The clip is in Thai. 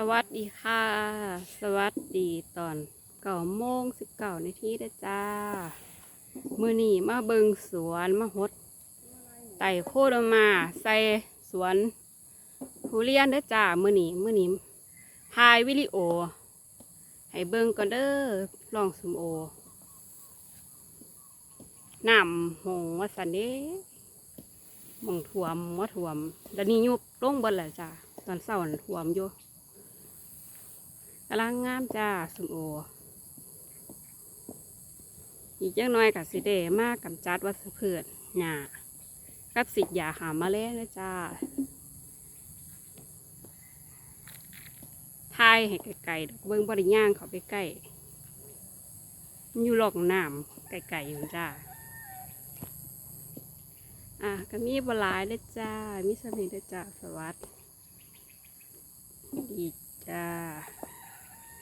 สวัสดีค่ะ สวัสดีตอนเก้าโมงสิบเก้านาทีนะจ้า มือนีมาเบิงสวนมาหดไต่โคดมาใส่สวนทุเรียนเด้อจ้า มือนีมือนีถ่ายวิดีโอ ให้เบิงก่อนเด้อลองสมโอน้ำหงว่าสันเด้มองถ่วมว่าถ่วมแล้วนี่ยุบลงบนแหละจ้าตอนเศร้าน่ะถ่วมอยู่ กำลังงามจ้าสมโอ อีกจังน้อยกับสิเดมากกำจัดวัชพืชหญ้ากับสิทธิ์ยาหามาแล้วนะจ้าทายให้ไกลๆดอกเบิ้งบริย่างเขาไปใกล้มันอยู่หลอกน้ำไกลๆอยู่จ้า อะก็มีบลายเด้จ้า มีสมิเด้จ้า สวัสดี